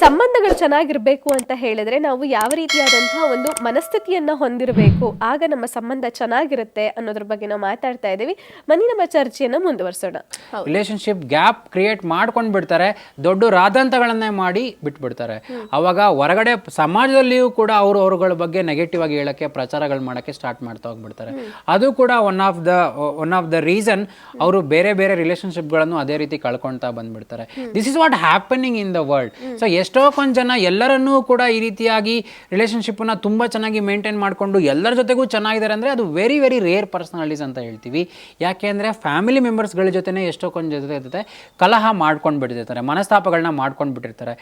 ಸಂಬಂಧಗಳು ಚೆನ್ನಾಗಿರ್ಬೇಕು ಅಂತ ಹೇಳಿದ್ರೆ ನಾವು ಯಾವ ರೀತಿಯಾದಂತಹ ಒಂದು ಮನಸ್ಥಿತಿಯನ್ನ ಹೊಂದಿರಬೇಕು. ಆಗ ನಮ್ಮ ಸಂಬಂಧ ಚೆನ್ನಾಗಿರುತ್ತೆ ಅನ್ನೋದ್ರ ಬಗ್ಗೆ ನಾವು ಮಾತಾಡ್ತಾ ಇದ್ದೀವಿ. ಬನ್ನಿ ನಮ್ಮ ಚರ್ಚೆಯನ್ನ ಮುಂದುವರಿಸೋಣ. ರಿಲೇಶನ್ಶಿಪ್ ಗ್ಯಾಪ್ ಕ್ರಿಯೇಟ್ ಮಾಡ್ಕೊಂಡು ಬಿಡ್ತಾರೆ ದೊಡ್ಡ ರಾದಂತಗಳನ್ನೇ ಮಾಡಿ ಬಿಟ್ಬಿಡ್ತಾರೆ. ಅವಾಗ ಹೊರಗಡೆ ಸಮಾಜದಲ್ಲಿಯೂ ಕೂಡ ಅವರು ಅವರುಗಳ ಬಗ್ಗೆ ನೆಗೆಟಿವ್ ಆಗಿ ಹೇಳಕ್ಕೆ ಪ್ರಚಾರಗಳು ಮಾಡಕ್ಕೆ ಸ್ಟಾರ್ಟ್ ಮಾಡ್ತಾ ಹೋಗ್ಬಿಡ್ತಾರೆ. ಅದು ಕೂಡ one of the one of the reason ಅವರು ಬೇರೆ ಬೇರೆ ರಿಲೇಶನ್ಶಿಪ್ಗಳನ್ನು ಅದೇ ರೀತಿ ಕಳ್ಕೊಳ್ತಾ ಬಂದ್ಬಿಡ್ತಾರೆ. This is what happening in the world so ಎಷ್ಟೋ ಕೊಂದ್ ಜನ ಎಲ್ಲರನ್ನೂ ಕೂಡ ಈ ರೀತಿಯಾಗಿ ರಿಲೇಷನ್ಶಿಪ್ಪನ್ನು ತುಂಬ ಚೆನ್ನಾಗಿ ಮೇಂಟೈನ್ ಮಾಡಿಕೊಂಡು ಎಲ್ಲರ ಜೊತೆಗೂ ಚೆನ್ನಾಗಿದ್ದಾರೆ ಅಂದರೆ ಅದು ವೆರಿ ವೆರಿ ರೇರ್ ಪರ್ಸನಾಲಿಟೀಸ್ ಅಂತ ಹೇಳ್ತೀವಿ. ಯಾಕೆ ಅಂದರೆ ಫ್ಯಾಮಿಲಿ ಮೆಂಬರ್ಸ್ಗಳ ಜೊತೆನೇ ಎಷ್ಟೋ ಕೊಂದ್ ಜೊತೆ ಜೊತೆ ಕಲಹ ಮಾಡ್ಕೊಂಡು ಬಿಟ್ಟಿರ್ತಾರೆ ಮನಸ್ತಾಪಗಳನ್ನ ಮಾಡ್ಕೊಂಡು ಬಿಟ್ಟಿರ್ತಾರೆ.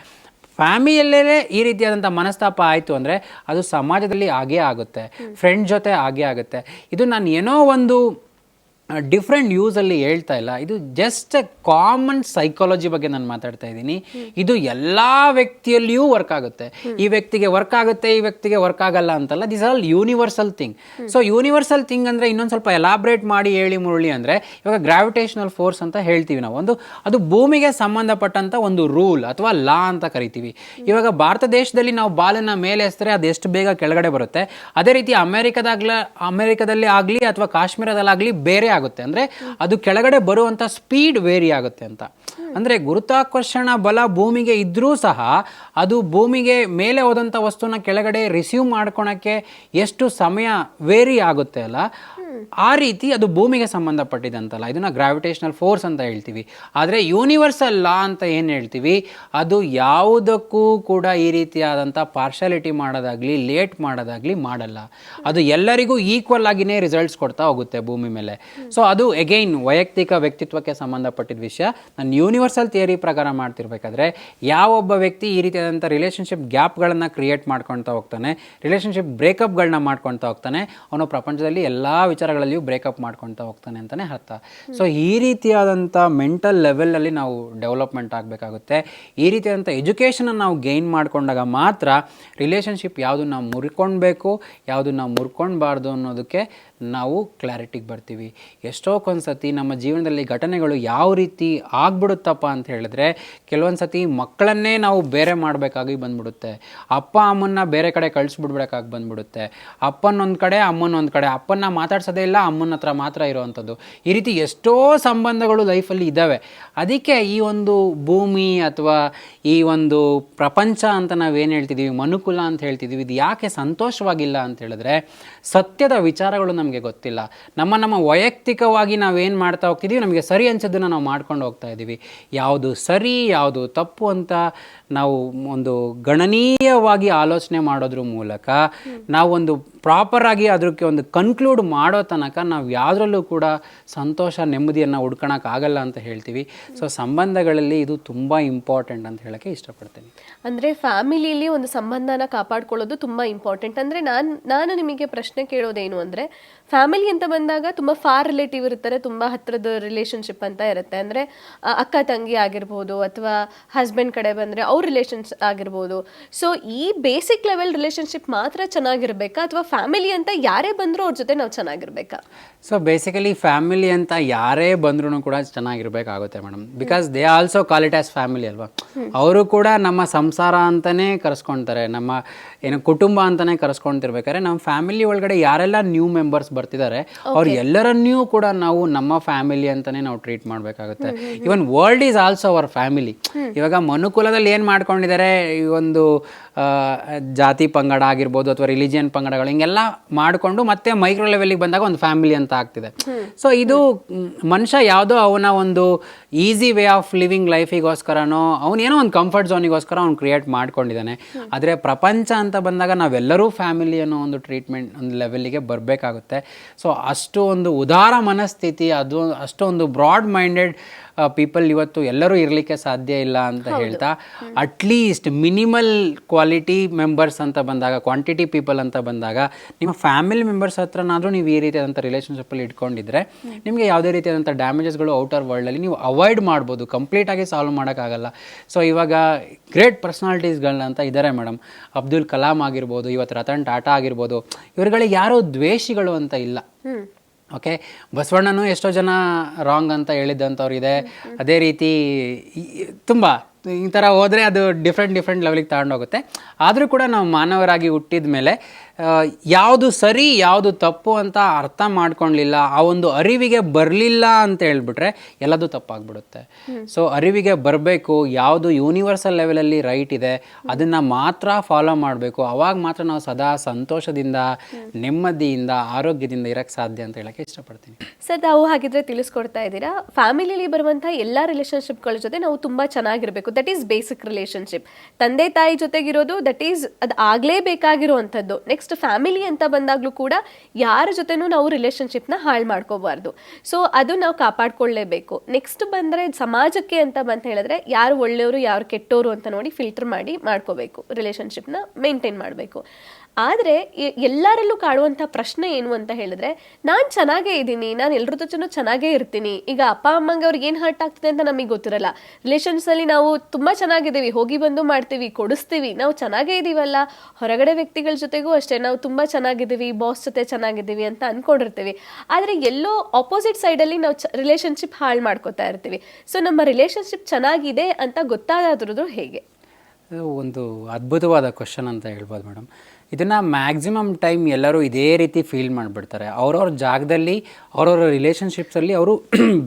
ಫ್ಯಾಮಿಲಿಯಲ್ಲೇ ಈ ರೀತಿಯಾದಂಥ ಮನಸ್ತಾಪ ಆಯಿತು ಅಂದರೆ ಅದು ಸಮಾಜದಲ್ಲಿ ಆಗೇ ಆಗುತ್ತೆ. ಫ್ರೆಂಡ್ ಜೊತೆ ಆಗೇ ಆಗುತ್ತೆ. ಇದು ನಾನು ಏನೋ ಒಂದು ಡಿಫ್ರೆಂಟ್ ಯೂಸಲ್ಲಿ ಹೇಳ್ತಾ ಇಲ್ಲ. ಇದು ಜಸ್ಟ್ ಕಾಮನ್ ಸೈಕಾಲಜಿ ಬಗ್ಗೆ ನಾನು ಮಾತಾಡ್ತಾ ಇದ್ದೀನಿ. ಇದು ಎಲ್ಲ ವ್ಯಕ್ತಿಯಲ್ಲಿಯೂ ವರ್ಕ್ ಆಗುತ್ತೆ. ಈ ವ್ಯಕ್ತಿಗೆ ವರ್ಕ್ ಆಗುತ್ತೆ, ಈ ವ್ಯಕ್ತಿಗೆ ವರ್ಕ್ ಆಗಲ್ಲ ಅಂತಲ್ಲ this all universal thing so universal thing ಅಂದರೆ ಇನ್ನೊಂದು ಸ್ವಲ್ಪ ಎಲಾಬ್ರೇಟ್ ಮಾಡಿ, ಹೇಳಿ, ಮುರುಳಿ ಅಂದರೆ ಇವಾಗ ಗ್ರಾವಿಟೇಷನಲ್ ಫೋರ್ಸ್ ಅಂತ ಹೇಳ್ತೀವಿ ನಾವು. ಒಂದು, ಅದು ಭೂಮಿಗೆ ಸಂಬಂಧಪಟ್ಟಂಥ ಒಂದು ರೂಲ್ ಅಥವಾ ಲಾ ಅಂತ ಕರಿತೀವಿ. ಇವಾಗ ಭಾರತ ದೇಶದಲ್ಲಿ ನಾವು ಬಾಲನ್ನ ಮೇಲೆ ಎಸ್ತರೆ ಅದು ಎಷ್ಟು ಬೇಗ ಕೆಳಗಡೆ ಬರುತ್ತೆ. ಅದೇ ರೀತಿ ಅಮೆರಿಕದಾಗ್ಲ, ಅಮೆರಿಕದಲ್ಲಿ ಆಗಲಿ ಅಥವಾ ಕಾಶ್ಮೀರದಲ್ಲಾಗಲಿ ಬೇರೆ ಆಗುತ್ತೆ. ಅಂದರೆ ಅದು ಕೆಳಗಡೆ ಬರುವಂಥ ಸ್ಪೀಡ್ ವೇರಿ ಆಗುತ್ತೆ ಅಂತ. ಅಂದರೆ ಗುರುತ್ವಾಕರ್ಷಣ ಬಲ ಭೂಮಿಗೆ ಇದ್ದರೂ ಸಹ ಅದು ಭೂಮಿಗೆ ಮೇಲೆ ಹೋದಂಥ ವಸ್ತುನ ಕೆಳಗಡೆ ರಿಸೀವ್ ಮಾಡ್ಕೊಳಕ್ಕೆ ಎಷ್ಟು ಸಮಯ ವೇರಿ ಆಗುತ್ತೆ ಅಲ್ಲ? ಆ ರೀತಿ ಅದು ಭೂಮಿಗೆ ಸಂಬಂಧಪಟ್ಟಿದಂತಲ್ಲ, ಇದನ್ನ ಗ್ರಾವಿಟೇಷನಲ್ ಫೋರ್ಸ್ ಅಂತ ಹೇಳ್ತೀವಿ. ಆದರೆ ಯೂನಿವರ್ಸಲ್ ಲಾ ಅಂತ ಏನು ಹೇಳ್ತೀವಿ? ಅದು ಯಾವುದಕ್ಕೂ ಕೂಡ ಈ ರೀತಿಯಾದಂಥ ಪಾರ್ಶಾಲಿಟಿ ಮಾಡೋದಾಗ್ಲಿ ಲೇಟ್ ಮಾಡೋದಾಗ್ಲಿ ಮಾಡಲ್ಲ. ಅದು ಎಲ್ಲರಿಗೂ ಈಕ್ವಲ್ ಆಗಿನೇ ರಿಸಲ್ಟ್ಸ್ ಕೊಡ್ತಾ ಹೋಗುತ್ತೆ ಭೂಮಿ ಮೇಲೆ. ಸೊ ಅದು ಎಗೈನ್ ವೈಯಕ್ತಿಕ ವ್ಯಕ್ತಿತ್ವಕ್ಕೆ ಸಂಬಂಧಪಟ್ಟಿದ ವಿಷಯ. ನಾನು ಯೂನಿವರ್ಸಲ್ ಥಿಯರಿ ಪ್ರಕಾರ ಮಾಡ್ತಿರ್ಬೇಕಾದ್ರೆ ಯಾವೊಬ್ಬ ವ್ಯಕ್ತಿ ಈ ರೀತಿಯಾದಂಥ ರಿಲೇಷನ್ಶಿಪ್ ಗ್ಯಾಪ್ಗಳನ್ನು ಕ್ರಿಯೇಟ್ ಮಾಡ್ಕೊಳ್ತಾ ಹೋಗ್ತಾನೆ ರಿಲೇಷನ್ಶಿಪ್ ಬ್ರೇಕಪ್ಗಳನ್ನ ಮಾಡ್ಕೊಳ್ತಾ ಹೋಗ್ತಾನೆ, ಅವನು ಪ್ರಪಂಚದಲ್ಲಿ ಎಲ್ಲ ವಿಚಾರಗಳಲ್ಲಿಯೂ ಬ್ರೇಕಪ್ ಮಾಡ್ಕೊಳ್ತಾ ಹೋಗ್ತಾನೆ ಅಂತಲೇ ಅರ್ಥ. ಸೊ ಈ ರೀತಿಯಾದಂಥ ಮೆಂಟಲ್ ಲೆವೆಲಲ್ಲಿ ನಾವು ಡೆವಲಪ್ಮೆಂಟ್ ಆಗಬೇಕಾಗುತ್ತೆ. ಈ ರೀತಿಯಾದಂಥ ಎಜುಕೇಷನನ್ನು ನಾವು ಗೈನ್ ಮಾಡಿಕೊಂಡಾಗ ಮಾತ್ರ ರಿಲೇಷನ್ಶಿಪ್ ಯಾವುದು ನಾವು ಮುರ್ಕೊಳ್ಬೇಕು ಯಾವುದು ಮುರ್ಕೊಳ್ಬಾರ್ದು ಅನ್ನೋದಕ್ಕೆ ನಾವು ಕ್ಲಾರಿಟಿಗೆ ಬರ್ತೀವಿ. ಎಷ್ಟೋ ಸತಿ ನಮ್ಮ ಜೀವನದಲ್ಲಿ ಘಟನೆಗಳು ಯಾವ ರೀತಿ ಆಗ್ಬಿಡುತ್ತಪ್ಪ ಅಂತ ಹೇಳಿದ್ರೆ ಕೆಲವೊಂದು ಸತಿ ಮಕ್ಕಳನ್ನೇ ನಾವು ಬೇರೆ ಮಾಡಬೇಕಾಗಿ ಬಂದ್ಬಿಡುತ್ತೆ. ಅಪ್ಪ, ಅಮ್ಮನ್ನ ಬೇರೆ ಕಡೆ ಕಳಿಸ್ಬಿಡ್ಬೇಕಾಗಿ ಬಂದ್ಬಿಡುತ್ತೆ. ಅಪ್ಪನ ಒಂದು ಕಡೆ ಅಮ್ಮನ ಒಂದು ಕಡೆ. ಅಪ್ಪನ್ನ ಮಾತಾಡ್ಸೋದೇ ಇಲ್ಲ, ಅಮ್ಮನ ಹತ್ರ ಮಾತ್ರ ಇರೋವಂಥದ್ದು. ಈ ರೀತಿ ಎಷ್ಟೋ ಸಂಬಂಧಗಳು ಲೈಫಲ್ಲಿ ಇದ್ದಾವೆ. ಅದಕ್ಕೆ ಈ ಒಂದು ಭೂಮಿ ಅಥವಾ ಈ ಒಂದು ಪ್ರಪಂಚ ಅಂತ ನಾವೇನು ಹೇಳ್ತಿದ್ದೀವಿ ಮನುಕುಲ ಅಂತ ಹೇಳ್ತಿದ್ದೀವಿ ಇದು ಯಾಕೆ ಸಂತೋಷವಾಗಿಲ್ಲ ಅಂತ ಹೇಳಿದ್ರೆ, ಸತ್ಯದ ವಿಚಾರಗಳು ನಮಗೆ ಗೊತ್ತಿಲ್ಲ. ನಮ್ಮ ನಮ್ಮ ವೈಯಕ್ತಿಕವಾಗಿ ನಾವೇನು ಮಾಡ್ತಾ ಹೋಗ್ತಿದ್ದೀವಿ ನಮಗೆ ಸರಿ ಅನ್ಸೋದನ್ನು ನಾವು ಮಾಡ್ಕೊಂಡು ಹೋಗ್ತಾ ಇದ್ದೀವಿ ಯಾವುದು ಸರಿ, ಯಾವುದು ತಪ್ಪು ಅಂತ ನಾವು ಒಂದು ಗಣನೀಯವಾಗಿ ಆಲೋಚನೆ ಮಾಡೋದ್ರ ಮೂಲಕ ನಾವೊಂದು ಪ್ರಾಪರಾಗಿ ಅದಕ್ಕೆ ಒಂದು ಕನ್ಕ್ಲೂಡ್ ಮಾಡೋ ತನಕ ನಾವು ಯಾವುದ್ರಲ್ಲೂ ಕೂಡ ಸಂತೋಷ, ನೆಮ್ಮದಿಯನ್ನು ಹುಡ್ಕೊಳಕ್ಕಾಗಲ್ಲ ಅಂತ ಹೇಳ್ತೀವಿ. ಸೊ ಸಂಬಂಧಗಳಲ್ಲಿ ಇದು ತುಂಬ ಇಂಪಾರ್ಟೆಂಟ್ ಅಂತ ಹೇಳೋಕ್ಕೆ ಇಷ್ಟಪಡ್ತೀನಿ. ಅಂದರೆ ಫ್ಯಾಮಿಲಿಯಲ್ಲಿ ಒಂದು ಸಂಬಂಧನ ಕಾಪಾಡ್ಕೊಳ್ಳೋದು ತುಂಬ ಇಂಪಾರ್ಟೆಂಟ್ ಅಂದರೆ ನಾನು ನಾನು ನಿಮಗೆ ಪ್ರಶ್ನೆ ಕೇಳೋದೇನು ಅಂದ್ರೆ ಫ್ಯಾಮಿಲಿ ಅಂತ ಬಂದಾಗ ತುಂಬ ಫಾರ್ ರಿಲೇಟಿವ್ ಇರ್ತಾರೆ, ತುಂಬ ಹತ್ರದ ರಿಲೇಷನ್ಶಿಪ್ ಅಂತ ಇರುತ್ತೆ. ಅಂದರೆ ಅಕ್ಕ ತಂಗಿ ಆಗಿರ್ಬೋದು ಅಥವಾ ಹಸ್ಬೆಂಡ್ ಕಡೆ ಬಂದರೆ ಅವ್ರ ರಿಲೇಷನ್ಸ್ ಆಗಿರ್ಬೋದು. ಸೊ ಈ ಬೇಸಿಕ್ ಲೆವೆಲ್ ರಿಲೇಷನ್ಶಿಪ್ ಮಾತ್ರ ಚೆನ್ನಾಗಿರ್ಬೇಕಾ ಅಥವಾ ಫ್ಯಾಮಿಲಿ ಅಂತ ಯಾರೇ ಬಂದರೂ ಅವ್ರ ಜೊತೆ ನಾವು ಚೆನ್ನಾಗಿರ್ಬೇಕಾ? ಸೊ ಬೇಸಿಕಲಿ ಫ್ಯಾಮಿಲಿ ಅಂತ ಯಾರೇ ಬಂದ್ರೂ ಕೂಡ ಚೆನ್ನಾಗಿರ್ಬೇಕಾಗುತ್ತೆ madam. Because they also call it as family ಅಲ್ವಾ? ಅವರು ಕೂಡ ನಮ್ಮ ಸಂಸಾರ ಅಂತಲೇ ಕರೆಸ್ಕೊಳ್ತಾರೆ ನಮ್ಮ ಏನು ಕುಟುಂಬ ಅಂತಲೇ ಕರೆಸ್ಕೊಳ್ತಿರ್ಬೇಕಾದ್ರೆ ನಮ್ಮ ಫ್ಯಾಮಿಲಿ ಒಳಗಡೆ ಯಾರೆಲ್ಲ ನ್ಯೂ ಮೆಂಬರ್ಸ್ ಬರ್ತಿದ್ದಾರೆ ಅವ್ರು ಎಲ್ಲರನ್ನೂ ಕೂಡ ನಾವು ನಮ್ಮ ಫ್ಯಾಮಿಲಿ ಅಂತಲೇ ನಾವು ಟ್ರೀಟ್ ಮಾಡಬೇಕಾಗುತ್ತೆ. Even world is also our family ಇವಾಗ ಮನುಕುಲದಲ್ಲಿ ಏನು ಮಾಡ್ಕೊಂಡಿದ್ದಾರೆ? ಈ ಒಂದು ಜಾತಿ ಪಂಗಡ ಆಗಿರ್ಬೋದು ಅಥವಾ ರಿಲಿಜಿಯನ್ ಪಂಗಡಗಳು ಹಿಂಗೆಲ್ಲ ಮಾಡಿಕೊಂಡು ಮತ್ತೆ ಮೈಕ್ರೋ ಲೆವೆಲಿಗೆ ಬಂದಾಗ ಒಂದು ಫ್ಯಾಮಿಲಿ ಅಂತ ಆಗ್ತಿದೆ ಸೊ ಇದು ಮನುಷ್ಯ ಯಾವುದೋ ಅವನ ಒಂದು ಈಸಿ ವೇ ಆಫ್ ಲಿವಿಂಗ್ ಲೈಫಿಗೋಸ್ಕರನೋ ಅವನೇನೋ ಒಂದು ಕಂಫರ್ಟ್ ಝೋನಿಗೋಸ್ಕರ ಅವ್ನು ಕ್ರಿಯೇಟ್ ಮಾಡ್ಕೊಂಡಿದ್ದಾನೆ. ಆದರೆ ಪ್ರಪಂಚ ಅಂತ ಬಂದಾಗ ನಾವೆಲ್ಲರೂ ಫ್ಯಾಮಿಲಿ ಅನ್ನೋ ಒಂದು ಟ್ರೀಟ್ಮೆಂಟ್ ಒಂದು ಲೆವೆಲ್ಲಿಗೆ ಬರಬೇಕಾಗುತ್ತೆ. ಸೊ ಅಷ್ಟು ಒಂದು ಉದಾರ ಮನಸ್ಥಿತಿ ಅದು ಅಷ್ಟೊಂದು ಬ್ರಾಡ್ ಮೈಂಡೆಡ್ ಪೀಪಲ್ ಇವತ್ತು ಎಲ್ಲರೂ ಇರಲಿಕ್ಕೆ ಸಾಧ್ಯ ಇಲ್ಲ ಅಂತ ಹೇಳ್ತಾ ಅಟ್ಲೀಸ್ಟ್ ಮಿನಿಮಲ್ ಕ್ವಾಲಿಟಿ ಮೆಂಬರ್ಸ್ ಅಂತ ಬಂದಾಗ ಕ್ವಾಂಟಿಟಿ ಪೀಪಲ್ ಅಂತ ಬಂದಾಗ ನಿಮ್ಮ ಫ್ಯಾಮಿಲಿ ಮೆಂಬರ್ಸ್ ಹತ್ರನಾದರೂ ನೀವು ಈ ರೀತಿಯಾದಂಥ ರಿಲೇಷನ್ಶಿಪ್ಪಲ್ಲಿ ಇಟ್ಕೊಂಡಿದ್ರೆ ನಿಮಗೆ ಯಾವುದೇ ರೀತಿಯಾದಂಥ ಡ್ಯಾಮೇಜಸ್ಗಳು ಔಟರ್ ವರ್ಲ್ಡಲ್ಲಿ ನೀವು ಅವಾಯ್ಡ್ ಮಾಡ್ಬೋದು ಕಂಪ್ಲೀಟಾಗಿ ಸಾಲ್ವ್ ಮಾಡೋಕ್ಕಾಗಲ್ಲ. ಸೊ ಇವಾಗ ಗ್ರೇಟ್ ಪರ್ಸ್ನಾಲಿಟೀಸ್ಗಳನ್ನ ಅಂತ ಇದ್ದಾರೆ ಮೇಡಮ್ ಅಬ್ದುಲ್ ಕಲಾಂ ಆಗಿರ್ಬೋದು ಇವತ್ತು ರತನ್ ಟಾಟಾ ಆಗಿರ್ಬೋದು ಇವ್ರುಗಳಿಗೆ ಯಾರೋ ದ್ವೇಷಿಗಳು ಅಂತ ಇಲ್ಲ. ಓಕೆ? ಬಸವಣ್ಣನೂ ಎಷ್ಟೋ ಜನ ರಾಂಗ್ ಅಂತ ಹೇಳಿದ್ದಂಥವ್ರು ಇದೆ ಅದೇ ರೀತಿ ತುಂಬ, ಈ ಥರ ಹೋದರೆ ಅದು ಡಿಫ್ರೆಂಟ್ ಡಿಫ್ರೆಂಟ್ ಲೆವೆಲಿಗೆ ತಗೊಂಡೋಗುತ್ತೆ. ಆದರೂ ಕೂಡ ನಾವು ಮಾನವರಾಗಿ ಹುಟ್ಟಿದ ಮೇಲೆ ಯಾವುದು ಸರಿ ಯಾವುದು ತಪ್ಪು ಅಂತ ಅರ್ಥ ಮಾಡ್ಕೊಳ್ಲಿಲ್ಲ ಆ ಒಂದು ಅರಿವಿಗೆ ಬರಲಿಲ್ಲ ಅಂತ ಹೇಳ್ಬಿಟ್ರೆ ಎಲ್ಲದೂ ತಪ್ಪಾಗ್ಬಿಡುತ್ತೆ. ಸೊ ಅರಿವಿಗೆ ಬರಬೇಕು ಯಾವುದು ಯೂನಿವರ್ಸಲ್ ಲೆವೆಲಲ್ಲಿ ರೈಟ್ ಇದೆ ಅದನ್ನು ಮಾತ್ರ ಫಾಲೋ ಮಾಡಬೇಕು. ಅವಾಗ ಮಾತ್ರ ನಾವು ಸದಾ ಸಂತೋಷದಿಂದ ನೆಮ್ಮದಿಯಿಂದ ಆರೋಗ್ಯದಿಂದ ಇರೋಕ್ಕೆ ಸಾಧ್ಯ ಅಂತ ಹೇಳಕ್ಕೆ ಇಷ್ಟಪಡ್ತೀನಿ. ಸರ್ ನಾವು ಹಾಗಿದ್ರೆ ತಿಳಿಸ್ಕೊಡ್ತಾ ಇದ್ದೀರಾ? ಫ್ಯಾಮಿಲಿಲಿ ಬರುವಂಥ ಎಲ್ಲ ರಿಲೇಷನ್ಶಿಪ್ಗಳ ಜೊತೆ ನಾವು ತುಂಬ ಚೆನ್ನಾಗಿರಬೇಕು. ದಟ್ ಈಸ್ ಬೇಸಿಕ್ ರಿಲೇಷನ್ಶಿಪ್ ತಂದೆ ತಾಯಿ ಜೊತೆಗಿರೋದು ದಟ್ ಈಸ್ ಅದು ಆಗಲೇಬೇಕಾಗಿರುವಂಥದ್ದು. ನೆಕ್ಸ್ಟ್ ಫ್ಯಾಮಿಲಿ ಅಂತ ಬಂದಾಗ್ಲೂ ಕೂಡ ಯಾರ ಜೊತೆನೂ ನಾವು ರಿಲೇಶನ್ಶಿಪ್ನ ಹಾಳು ಮಾಡ್ಕೋಬಾರ್ದು. ಸೊ ಅದು ನಾವು ಕಾಪಾಡ್ಕೊಳ್ಳೇಬೇಕು ನೆಕ್ಸ್ಟ್ ಬಂದರೆ ಸಮಾಜಕ್ಕೆ ಅಂತ ಬಂತ ಹೇಳಿದ್ರೆ ಯಾರು ಒಳ್ಳೆಯವರು, ಯಾರು ಕೆಟ್ಟವರು ಅಂತ ನೋಡಿ ಫಿಲ್ಟರ್ ಮಾಡಿ ಮಾಡ್ಕೋಬೇಕು. ರಿಲೇಶನ್ಶಿಪ್ನ ಮೇಂಟೈನ್ ಮಾಡಬೇಕು. ಆದರೆ ಎಲ್ಲರಲ್ಲೂ ಕಾಡುವಂಥ ಪ್ರಶ್ನೆ ಏನು ಅಂತ ಹೇಳಿದ್ರೆ, ನಾನು ಚೆನ್ನಾಗೇ ಇದ್ದೀನಿ, ನಾನು ಎಲ್ಲರ ಜೊತೆನೂ ಚೆನ್ನಾಗೇ ಇರ್ತೀನಿ. ಈಗ ಅಪ್ಪ, ಅಮ್ಮಂಗೆ ಅವ್ರಿಗೆ ಏನು ಹರ್ಟ್ ಆಗ್ತದೆ ಅಂತ ನಮಗೆ ಗೊತ್ತಿರಲ್ಲ. ರಿಲೇಷನ್ಸಲ್ಲಿ ನಾವು ತುಂಬ ಚೆನ್ನಾಗಿದ್ದೀವಿ, ಹೋಗಿ ಬಂದು ಮಾಡ್ತೀವಿ, ಕೊಡಿಸ್ತೀವಿ, ನಾವು ಚೆನ್ನಾಗೇ ಇದ್ದೀವಲ್ಲ ಹೊರಗಡೆ ವ್ಯಕ್ತಿಗಳ ಜೊತೆಗೂ ಅಷ್ಟೇ, ನಾವು ತುಂಬ ಚೆನ್ನಾಗಿದ್ದೀವಿ ಬಾಸ್ ಜೊತೆ ಚೆನ್ನಾಗಿದ್ದೀವಿ ಅಂತ ಅನ್ಕೊಂಡಿರ್ತೀವಿ. ಆದರೆ ಎಲ್ಲೋ ಆಪೋಸಿಟ್ ಸೈಡಲ್ಲಿ ನಾವು ಚ ರಿಲೇಷನ್ಶಿಪ್ ಹಾಳು ಮಾಡ್ಕೋತಾ ಇರ್ತೀವಿ. ಸೊ ನಮ್ಮ ರಿಲೇಷನ್ಶಿಪ್ ಚೆನ್ನಾಗಿದೆ ಅಂತ ಗೊತ್ತಾದ್ರದ್ದು ಹೇಗೆ? ಒಂದು ಅದ್ಭುತವಾದ ಕ್ವಶನ್ ಅಂತ ಹೇಳ್ಬೋದು ಮೇಡಮ್ ಇದನ್ನು ಮ್ಯಾಕ್ಸಿಮಮ್ ಟೈಮ್ ಎಲ್ಲರೂ ಇದೇ ರೀತಿ ಫೀಲ್ ಮಾಡಿಬಿಡ್ತಾರೆ. ಅವ್ರವ್ರ ಜಾಗದಲ್ಲಿ ಅವ್ರವ್ರ ರಿಲೇಷನ್ಶಿಪ್ಸಲ್ಲಿ ಅವರು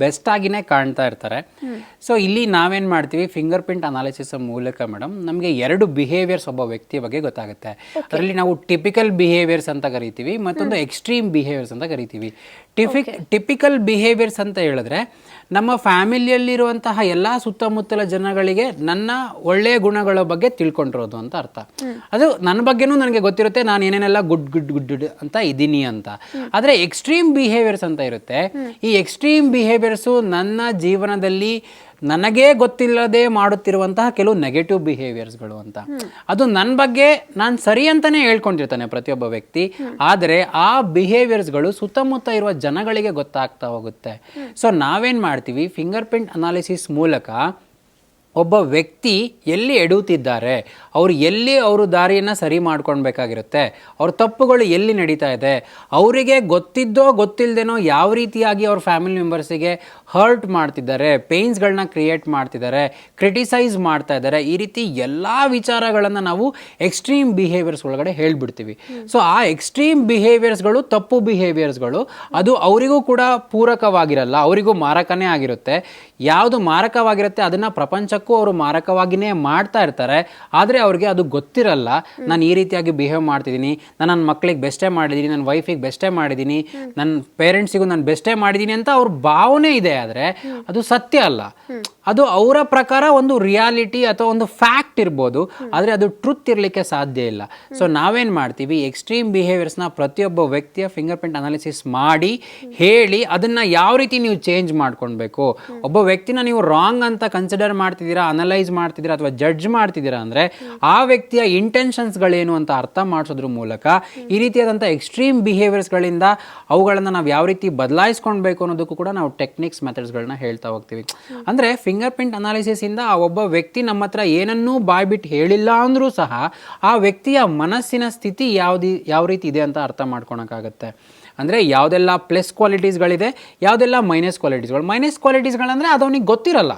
ಬೆಸ್ಟ್ ಆಗಿನೇ ಕಾಣ್ತಾ ಇರ್ತಾರೆ. ಸೊ ಇಲ್ಲಿ ನಾವೇನು ಮಾಡ್ತೀವಿ? ಫಿಂಗರ್ ಪ್ರಿಂಟ್ ಅನಾಲಿಸಿಸ್ ಮೂಲಕ ಮೇಡಮ್ ನಮಗೆ ಎರಡು ಬಿಹೇವಿಯರ್ಸ್ ಒಬ್ಬ ವ್ಯಕ್ತಿಯ ಬಗ್ಗೆ ಗೊತ್ತಾಗುತ್ತೆ. ಅದರಲ್ಲಿ ನಾವು ಟಿಪಿಕಲ್ ಬಿಹೇವಿಯರ್ಸ್ ಅಂತ ಕರಿತೀವಿ ಮತ್ತೊಂದು ಎಕ್ಸ್ಟ್ರೀಮ್ ಬಿಹೇವಿಯರ್ಸ್ ಅಂತ ಕರಿತೀವಿ. ಟಿಫಿಕ್ ಟಿಪಿಕಲ್ ಬಿಹೇವಿಯರ್ಸ್ ಅಂತ ಹೇಳಿದ್ರೆ ನಮ್ಮ ಫ್ಯಾಮಿಲಿಯಲ್ಲಿರುವಂತಹ ಎಲ್ಲ ಸುತ್ತಮುತ್ತಲ ಜನಗಳಿಗೆ ನನ್ನ ಒಳ್ಳೆಯ ಗುಣಗಳ ಬಗ್ಗೆ ತಿಳ್ಕೊಂಡಿರೋದು ಅಂತ ಅರ್ಥ. ಅದು ನನ್ನ ಬಗ್ಗೆನೂ ನನಗೆ ಗೊತ್ತಿರುತ್ತೆ, ನಾನು ಏನೇನೆಲ್ಲ ಗುಡ್ ಗುಡ್ ಗುಡ್ ಗುಡ್ ಅಂತ ಇದ್ದೀನಿ ಅಂತ. ಆದರೆ ಎಕ್ಸ್ಟ್ರೀಮ್ ಬಿಹೇವಿಯರ್ಸ್ ಅಂತ ಇರುತ್ತೆ. ಈ ಎಕ್ಸ್ಟ್ರೀಮ್ ಬಿಹೇವಿಯರ್ಸು ನನ್ನ ಜೀವನದಲ್ಲಿ ನನಗೇ ಗೊತ್ತಿಲ್ಲದೆ ಮಾಡುತ್ತಿರುವಂತಹ ಕೆಲವು ನೆಗೆಟಿವ್ ಬಿಹೇವಿಯರ್ಸ್ಗಳು ಅಂತ. ಅದು ನನ್ನ ಬಗ್ಗೆ ನಾನು ಸರಿ ಅಂತಾನೆ ಹೇಳ್ಕೊಂಡಿರ್ತಾನೆ ಪ್ರತಿಯೊಬ್ಬ ವ್ಯಕ್ತಿ. ಆದರೆ ಆ ಬಿಹೇವಿಯರ್ಸ್ಗಳು ಸುತ್ತಮುತ್ತ ಇರುವ ಜನಗಳಿಗೆ ಗೊತ್ತಾಗ್ತಾ ಹೋಗುತ್ತೆ. ಸೊ ನಾವೇನು ಮಾಡ್ತೀವಿ? ಫಿಂಗರ್ ಪ್ರಿಂಟ್ ಅನಾಲಿಸಿಸ್ ಮೂಲಕ ಒಬ್ಬ ವ್ಯಕ್ತಿ ಎಲ್ಲಿ ಎಡುತ್ತಿದ್ದಾರೆ ಅವರು ಎಲ್ಲಿ ಅವರು ದಾರಿಯನ್ನು ಸರಿ ಮಾಡ್ಕೊಳ್ಬೇಕಾಗಿರುತ್ತೆ? ಅವ್ರ ತಪ್ಪುಗಳು ಎಲ್ಲಿ ನಡೀತಾ ಇದೆ? ಅವರಿಗೆ ಗೊತ್ತಿದ್ದೋ ಗೊತ್ತಿಲ್ಲದೇನೋ ಯಾವ ರೀತಿಯಾಗಿ ಅವ್ರ ಫ್ಯಾಮಿಲಿ ಮೆಂಬರ್ಸಿಗೆ ಹರ್ಟ್ ಮಾಡ್ತಿದ್ದಾರೆ ಪೇಯ್ನ್ಸ್ಗಳನ್ನ ಕ್ರಿಯೇಟ್ ಮಾಡ್ತಿದ್ದಾರೆ ಕ್ರಿಟಿಸೈಸ್ ಮಾಡ್ತಾ ಇದ್ದಾರೆ ಈ ರೀತಿ ಎಲ್ಲ ವಿಚಾರಗಳನ್ನು ನಾವು ಎಕ್ಸ್ಟ್ರೀಮ್ ಬಿಹೇವಿಯರ್ಸ್ ಒಳಗಡೆ ಹೇಳ್ಬಿಡ್ತೀವಿ. ಸೊ ಆ ಎಕ್ಸ್ಟ್ರೀಮ್ ಬಿಹೇವಿಯರ್ಸ್ಗಳು ತಪ್ಪು ಬಿಹೇವಿಯರ್ಸ್ಗಳು ಅದು ಅವರಿಗೂ ಕೂಡ ಪೂರಕವಾಗಿರಲ್ಲ ಅವರಿಗೂ ಮಾರಕನೇ ಆಗಿರುತ್ತೆ. ಯಾವುದು ಮಾರಕವಾಗಿರುತ್ತೆ ಅದನ್ನು ಪ್ರಪಂಚಕ್ಕೂ ಅವರು ಮಾರಕವಾಗಿನೇ ಮಾಡ್ತಾ ಇರ್ತಾರೆ. ಆದರೆ ಅವ್ರಿಗೆ ಅದು ಗೊತ್ತಿರಲ್ಲ. ನಾನು ಈ ರೀತಿಯಾಗಿ ಬಿಹೇವ್ ಮಾಡ್ತಿದ್ದೀನಿ. ನಾನು ನನ್ನ ಮಕ್ಕಳಿಗೆ ಬೆಸ್ಟೇ ಮಾಡಿದ್ದೀನಿ ನನ್ನ ವೈಫಿಗೆ ಬೆಸ್ಟೇ ಮಾಡಿದ್ದೀನಿ ನನ್ನ ಪೇರೆಂಟ್ಸಿಗೂ ನಾನು ಬೆಸ್ಟೇ ಮಾಡಿದ್ದೀನಿ ಅಂತ ಅವ್ರ ಭಾವನೆ ಇದೆ ಆದರೆ ಅದು ಸತ್ಯ ಅಲ್ಲ. ಅದು ಅವರ ಪ್ರಕಾರ ಒಂದು ರಿಯಾಲಿಟಿ ಅಥವಾ ಒಂದು ಫ್ಯಾಕ್ಟ್ ಇರ್ಬೋದು. ಆದರೆ ಅದು ಟ್ರುತ್ ಇರಲಿಕ್ಕೆ ಸಾಧ್ಯ ಇಲ್ಲ. ಸೊ ನಾವೇನು ಮಾಡ್ತೀವಿ? ಎಕ್ಸ್ಟ್ರೀಮ್ ಬಿಹೇವಿಯರ್ಸ್ನ ಪ್ರತಿಯೊಬ್ಬ ವ್ಯಕ್ತಿಯ ಫಿಂಗರ್ ಪ್ರಿಂಟ್ ಅನಾಲಿಸಿಸ್ ಮಾಡಿ, ಹೇಳಿ ಅದನ್ನು ಯಾವ ರೀತಿ ನೀವು ಚೇಂಜ್ ಮಾಡ್ಕೊಳ್ಬೇಕು? ಒಬ್ಬ ವ್ಯಕ್ತಿನ ನೀವು ರಾಂಗ್ ಅಂತ ಕನ್ಸಿಡರ್ ಮಾಡ್ತಿದ್ದೀರಾ? ಅನಲೈಸ್ ಮಾಡ್ತಿದ್ದೀರಾ ಅಥವಾ ಜಡ್ಜ್ ಮಾಡ್ತಿದ್ದೀರಾ ಅಂದರೆ ಆ ವ್ಯಕ್ತಿಯ ಇಂಟೆನ್ಷನ್ಸ್ಗಳೇನು ಅಂತ ಅರ್ಥ ಮಾಡಿಸೋದ್ರ ಮೂಲಕ ಈ ರೀತಿಯಾದಂಥ ಎಕ್ಸ್ಟ್ರೀಮ್ ಬಿಹೇವಿಯರ್ಸ್ಗಳಿಂದ ಅವುಗಳನ್ನು ನಾವು ಯಾವ ರೀತಿ ಬದಲಾಯಿಸ್ಕೊಳ್ಬೇಕು ಅನ್ನೋದಕ್ಕೂ ಕೂಡ ನಾವು ಟೆಕ್ನಿಕ್ಸ್ ಮೆಥಡ್ಸ್ಗಳನ್ನ ಹೇಳ್ತಾ ಹೋಗ್ತೀವಿ. ಅಂದರೆ ಫಿಂಗರ್ ಪ್ರಿಂಟ್ ಅನಾಲಿಸಿಸಿಂದ ಆ ಒಬ್ಬ ವ್ಯಕ್ತಿ ನಮ್ಮ ಹತ್ರ ಏನನ್ನೂ ಬಾಯ್ಬಿಟ್ಟು ಹೇಳಿಲ್ಲ ಅಂದರೂ ಸಹ ಆ ವ್ಯಕ್ತಿಯ ಮನಸ್ಸಿನ ಸ್ಥಿತಿ ಯಾವ್ದು, ಯಾವ ರೀತಿ ಇದೆ ಅಂತ ಅರ್ಥ ಮಾಡ್ಕೊಳಕ್ಕಾಗತ್ತೆ. ಅಂದರೆ ಯಾವುದೆಲ್ಲ ಪ್ಲಸ್ ಕ್ವಾಲಿಟೀಸ್ಗಳಿದೆ ಯಾವುದೆಲ್ಲ ಮೈನಸ್ ಕ್ವಾಲಿಟೀಸ್ಗಳು ಮೈನಸ್ ಕ್ವಾಲಿಟೀಸ್ಗಳಂದರೆ ಅದು ಅವನಿಗೆ ಗೊತ್ತಿರಲ್ಲ.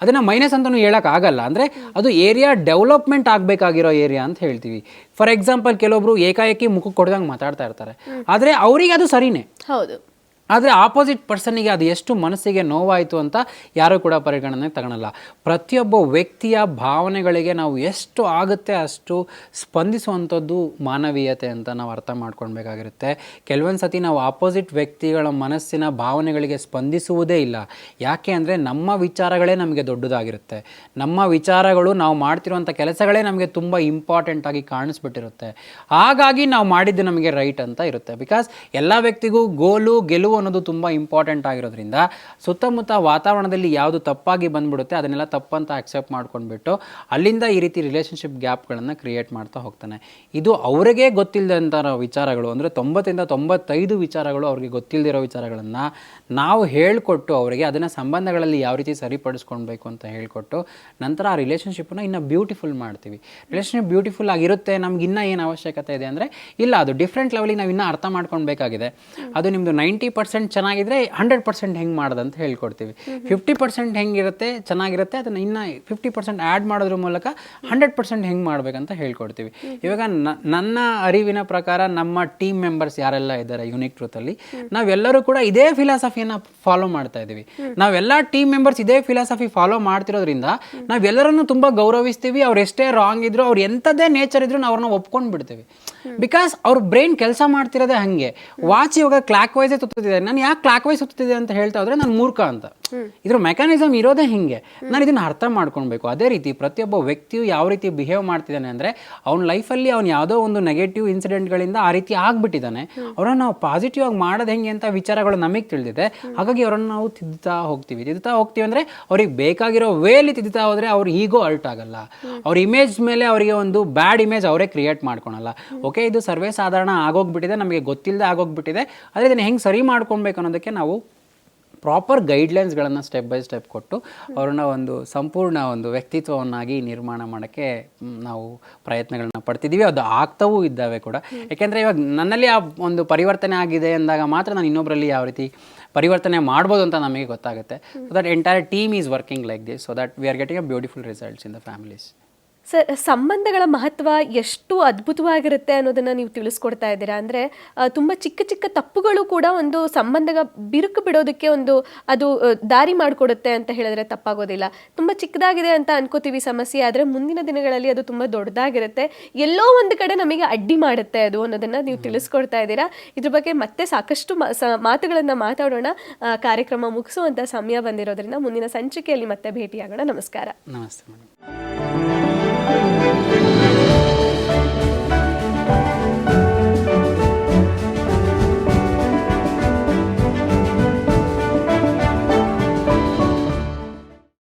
ಅದನ್ನು ಮೈನಸ್ ಅಂತಲೂ ಹೇಳೋಕ್ಕಾಗಲ್ಲ ಅಂದರೆ ಅದು ಏರಿಯಾ ಡೆವಲಪ್ಮೆಂಟ್ ಆಗಬೇಕಾಗಿರೋ ಏರಿಯಾ ಅಂತ ಹೇಳ್ತೀವಿ. ಫಾರ್ ಎಕ್ಸಾಂಪಲ್ ಕೆಲವೊಬ್ರು ಏಕಾಏಕಿ ಮುಖಕ್ಕೆ ಕೊಡ್ದಂಗೆ ಮಾತಾಡ್ತಾ ಇರ್ತಾರೆ. ಆದರೆ ಅವರಿಗೆ ಅದು ಸರಿನೇ. ಹೌದು. ಆದರೆ ಆಪೋಸಿಟ್ ಪರ್ಸನ್ನಿಗೆ ಅದು ಎಷ್ಟು ಮನಸ್ಸಿಗೆ ನೋವಾಯಿತು ಅಂತ ಯಾರೂ ಕೂಡ ಪರಿಗಣನೆ ತಗೊಳಲ್ಲ. ಪ್ರತಿಯೊಬ್ಬ ವ್ಯಕ್ತಿಯ ಭಾವನೆಗಳಿಗೆ ನಾವು ಎಷ್ಟು ಆಗುತ್ತೆ ಅಷ್ಟು ಸ್ಪಂದಿಸುವಂಥದ್ದು ಮಾನವೀಯತೆ ಅಂತ ನಾವು ಅರ್ಥ ಮಾಡ್ಕೊಳ್ಬೇಕಾಗಿರುತ್ತೆ. ಕೆಲವೊಂದು ಸತಿ ನಾವು ಆಪೋಸಿಟ್ ವ್ಯಕ್ತಿಗಳ ಮನಸ್ಸಿನ ಭಾವನೆಗಳಿಗೆ ಸ್ಪಂದಿಸುವುದೇ ಇಲ್ಲ. ಯಾಕೆ ಅಂದರೆ ನಮ್ಮ ವಿಚಾರಗಳೇ ನಮಗೆ ದೊಡ್ಡದಾಗಿರುತ್ತೆ. ನಮ್ಮ ವಿಚಾರಗಳು ನಾವು ಮಾಡ್ತಿರುವಂಥ ಕೆಲಸಗಳೇ ನಮಗೆ ತುಂಬ ಇಂಪಾರ್ಟೆಂಟ್ ಆಗಿ ಕಾಣಿಸ್ಬಿಟ್ಟಿರುತ್ತೆ. ಹಾಗಾಗಿ ನಾವು ಮಾಡಿದ್ದು ನಮಗೆ ರೈಟ್ ಅಂತ ಇರುತ್ತೆ. ಬಿಕಾಸ್ ಎಲ್ಲ ವ್ಯಕ್ತಿಗೂ ಗೋಲು, ಗೆಲುವು ಅನ್ನೋದು ತುಂಬ ಇಂಪಾರ್ಟೆಂಟ್ ಆಗಿರೋದ್ರಿಂದ ಸುತ್ತಮುತ್ತ ವಾತಾವರಣದಲ್ಲಿ ಯಾವುದು ತಪ್ಪಾಗಿ ಬಂದ್ಬಿಡುತ್ತೆ ಅದನ್ನೆಲ್ಲ ತಪ್ಪಂತ ಅಕ್ಸೆಪ್ಟ್ ಮಾಡ್ಕೊಂಡ್ಬಿಟ್ಟು ಅಲ್ಲಿಂದ ಈ ರೀತಿ ರಿಲೇಷನ್ಶಿಪ್ ಗ್ಯಾಪ್ಗಳನ್ನು ಕ್ರಿಯೇಟ್ ಮಾಡ್ತಾ ಹೋಗ್ತಾನೆ. ಇದು ಅವರಿಗೆ ಗೊತ್ತಿಲ್ಲದಂಥ ವಿಚಾರಗಳು, ಅಂದರೆ ತೊಂಬತ್ತಿಂದ ತೊಂಬತ್ತೈದು ವಿಚಾರಗಳು ಅವ್ರಿಗೆ ಗೊತ್ತಿಲ್ಲದಿರೋ ವಿಚಾರಗಳನ್ನು ನಾವು ಹೇಳಿಕೊಟ್ಟು ಅವರಿಗೆ ಅದನ್ನು ಸಂಬಂಧಗಳಲ್ಲಿ ಯಾವ ರೀತಿ ಸರಿಪಡಿಸ್ಕೊಳ್ಬೇಕು ಅಂತ ಹೇಳಿಕೊಟ್ಟು ನಂತರ ಆ ರಿಲೇಷನ್ಶಿಪ್ನ ಇನ್ನೂ ಬ್ಯೂಟಿಫುಲ್ ಮಾಡ್ತೀವಿ. ರಿಲೇಷನ್ಶಿಪ್ ಬ್ಯೂಟಿಫುಲ್ ಆಗಿರುತ್ತೆ, ನಮ್ಗೆ ಇನ್ನೂ ಏನು ಅವಶ್ಯಕತೆ ಇದೆ ಅಂದರೆ ಇಲ್ಲ, ಅದು ಡಿಫ್ರೆಂಟ್ ಲೆವೆಲಿಗೆ ನಾವು ಇನ್ನೂ ಅರ್ಥ ಮಾಡ್ಕೊಳ್ಬೇಕಾಗಿದೆ. ಅದು ನಿಮ್ಮದು ನೈಂಟಿ ಪರ್ಸೆಂಟ್ ಚೆನ್ನಾಗಿದ್ರೆ ಹಂಡ್ರೆಡ್ ಪರ್ಸೆಂಟ್ ಹೆಂಗೆ ಮಾಡೋದಂತ ಹೇಳ್ಕೊಡ್ತೀವಿ. ಫಿಫ್ಟಿ ಪರ್ಸೆಂಟ್ ಹೆಂಗಿರುತ್ತೆ ಚೆನ್ನಾಗಿರುತ್ತೆ ಅದನ್ನು ಇನ್ನು ಫಿಫ್ಟಿ ಪರ್ಸೆಂಟ್ ಆ್ಯಡ್ ಮಾಡೋದ್ರ ಮೂಲಕ ಹಂಡ್ರೆಡ್ ಪರ್ಸೆಂಟ್ ಹೆಂಗೆ ಮಾಡಬೇಕಂತ ಹೇಳ್ಕೊಡ್ತೀವಿ. ಇವಾಗ ನ- ನನ್ನ ಅರಿವಿನ ಪ್ರಕಾರ ನಮ್ಮ ಟೀಮ್ ಮೆಂಬರ್ಸ್ ಯಾರೆಲ್ಲ ಇದ್ದಾರೆ ಯುನಿಕ್ ಟ್ರೂತಲ್ಲಿ ನಾವೆಲ್ಲರೂ ಕೂಡ ಇದೇ ಫಿಲಾಸಫಿಯನ್ನು ಫಾಲೋ ಮಾಡ್ತಾ ಇದ್ದೀವಿ ನಾವೆಲ್ಲ ಟೀಮ್ ಮೆಂಬರ್ಸ್ ಇದೇ ಫಿಲಾಸಫಿ ಫಾಲೋ ಮಾಡ್ತಿರೋದ್ರಿಂದ ನಾವೆಲ್ಲರನ್ನು ತುಂಬ ಗೌರವಿಸ್ತೀವಿ ಅವ್ರು ಎಷ್ಟೇ ರಾಂಗ್ ಇದ್ರು ಅವ್ರು ಎಂಥದ್ದೇ ನೇಚರ್ ಇದ್ರು ನಾವು ಅವ್ರನ್ನ ಒಪ್ಕೊಂಡು ಬಿಡ್ತೀವಿ ಬಿಕಾಸ್ ಅವ್ರ ಬ್ರೈನ್ ಕೆಲಸ ಮಾಡ್ತಿರೋದೇ ಹಂಗೆ. ವಾಚ್ ಇವಾಗ ಕ್ಲಾಕ್ ವೈಸೇ ಸುತ್ತಿದೆ ನಾನು ಯಾಕೆ ಕ್ಲಾಕ್ ವೈಸ್ ಸುತ್ತಿದೆ ಅಂತ ಹೇಳ್ತಾ ಹೋದ್ರೆ ನಾನು ಮೂರ್ಖ ಅಂತ. ಇದ್ರ ಮೆಕ್ಯಾನಿಸಮ್ ಇರೋದೇ ಹಿಂಗೆ. ನಾನು ಇದನ್ನ ಅರ್ಥ ಮಾಡ್ಕೊಳ್ಬೇಕು. ಅದೇ ರೀತಿ ಪ್ರತಿಯೊಬ್ಬ ವ್ಯಕ್ತಿಯು ಯಾವ ರೀತಿ ಬಿಹೇವ್ ಮಾಡ್ತಿದ್ದಾನೆ ಅಂದರೆ ಅವ್ನ ಲೈಫಲ್ಲಿ ಅವ್ನು ಯಾವುದೋ ಒಂದು ನೆಗೆಟಿವ್ ಇನ್ಸಿಡೆಂಟ್ಗಳಿಂದ ಆ ರೀತಿ ಆಗ್ಬಿಟ್ಟಿದ್ದಾನೆ. ಅವರನ್ನು ನಾವು ಪಾಸಿಟಿವ್ ಆಗಿ ಮಾಡೋದು ಹೆಂಗೆ ಅಂತ ವಿಚಾರಗಳು ನಮಗೆ ತಿಳಿದಿದೆ. ಹಾಗಾಗಿ ಅವರನ್ನು ನಾವು ತಿದ್ದುತ್ತಾ ಹೋಗ್ತೀವಿ. ತಿದ್ದುತ್ತಾ ಹೋಗ್ತೀವಿ ಅಂದರೆ ಅವ್ರಿಗೆ ಬೇಕಾಗಿರೋ ವೇಲಿ ತಿದ್ದುತ್ತಾ ಹೋದರೆ ಅವ್ರ ಈಗೋ ಅಲ್ಟ್ ಆಗಲ್ಲ. ಅವ್ರ ಇಮೇಜ್ ಮೇಲೆ ಅವರಿಗೆ ಒಂದು ಬ್ಯಾಡ್ ಇಮೇಜ್ ಅವರೇ ಕ್ರಿಯೇಟ್ ಮಾಡ್ಕೊಳಲ್ಲ. ಓಕೆ ಇದು ಸರ್ವೇ ಸಾಧಾರಣ ಆಗೋಗ್ಬಿಟ್ಟಿದೆ. ನಮಗೆ ಗೊತ್ತಿಲ್ಲದೆ ಆಗೋಗ್ಬಿಟ್ಟಿದೆ. ಆದರೆ ಇದನ್ನು ಹೆಂಗೆ ಸರಿ ಮಾಡ್ಕೊಳ್ಬೇಕು ಅನ್ನೋದಕ್ಕೆ ನಾವು ಪ್ರಾಪರ್ ಗೈಡ್ಲೈನ್ಸ್ಗಳನ್ನು ಸ್ಟೆಪ್ ಬೈ ಸ್ಟೆಪ್ ಕೊಟ್ಟು ಅವ್ರನ್ನ ಒಂದು ಸಂಪೂರ್ಣ ಒಂದು ವ್ಯಕ್ತಿತ್ವವನ್ನಾಗಿ ನಿರ್ಮಾಣ ಮಾಡೋಕ್ಕೆ ನಾವು ಪ್ರಯತ್ನಗಳನ್ನ ಪಡ್ತಿದ್ದೀವಿ ಅದು ಆಗ್ತವೂ ಇದ್ದಾವೆ ಕೂಡ. ಯಾಕೆಂದರೆ ಇವಾಗ ನನ್ನಲ್ಲಿ ಆ ಒಂದು ಪರಿವರ್ತನೆ ಆಗಿದೆ ಅಂದಾಗ ಮಾತ್ರ ನಾನು ಇನ್ನೊಬ್ಬರಲ್ಲಿ ಯಾವ ರೀತಿ ಪರಿವರ್ತನೆ ಮಾಡ್ಬೋದು ಅಂತ ನಮಗೆ ಗೊತ್ತಾಗುತ್ತೆ. So that entire team is working like this so that we are getting a beautiful results in the families sir ಸಂಬಂಧಗಳ ಮಹತ್ವ ಎಷ್ಟು ಅದ್ಭುತವಾಗಿರುತ್ತೆ ಅನ್ನೋದನ್ನ ನೀವು ತಿಳಿಸ್ಕೊಡ್ತಾ ಇದ್ದೀರಾ? ಅಂದ್ರೆ ಆ, ತುಂಬಾ ಚಿಕ್ಕ ಚಿಕ್ಕ ತಪ್ಪುಗಳು ಕೂಡ ಒಂದು ಸಂಬಂಧ ಬಿರುಕು ಬಿಡೋದಕ್ಕೆ ಒಂದು ಅದು ಆ, ದಾರಿ ಮಾಡಿಕೊಡುತ್ತೆ ಅಂತ ಹೇಳಿದ್ರೆ ತಪ್ಪಾಗೋದಿಲ್ಲ. ತುಂಬಾ ಚಿಕ್ಕದಾಗಿದೆ ಅಂತ ಅನ್ಕೋತೀವಿ ಸಮಸ್ಯೆ ಆದ್ರೆ ಮುಂದಿನ ದಿನಗಳಲ್ಲಿ ಅದು ತುಂಬಾ ದೊಡ್ಡದಾಗಿರುತ್ತೆ. ಎಲ್ಲೋ ಒಂದು ಕಡೆ ನಮಗೆ ಅಡ್ಡಿ ಮಾಡುತ್ತೆ ಅದು ಅನ್ನೋದನ್ನ ನೀವು ತಿಳಿಸ್ಕೊಡ್ತಾ ಇದ್ದೀರಾ? ಇದ್ರ ಬಗ್ಗೆ ಮತ್ತೆ ಸಾಕಷ್ಟು ಮಾತುಗಳನ್ನು ಸ- ಮಾತುಗಳನ್ನ ಮಾತಾಡೋಣ. ಆ, ಕಾರ್ಯಕ್ರಮ ಮುಗಿಸುವಂತ ಸಮಯ ಬಂದಿರೋದ್ರಿಂದ ಮುಂದಿನ ಸಂಚಿಕೆಯಲ್ಲಿ ಮತ್ತೆ ಭೇಟಿಯಾಗೋಣ. ನಮಸ್ಕಾರ. ನಮಸ್ತೆ ಮೇಡಮ್.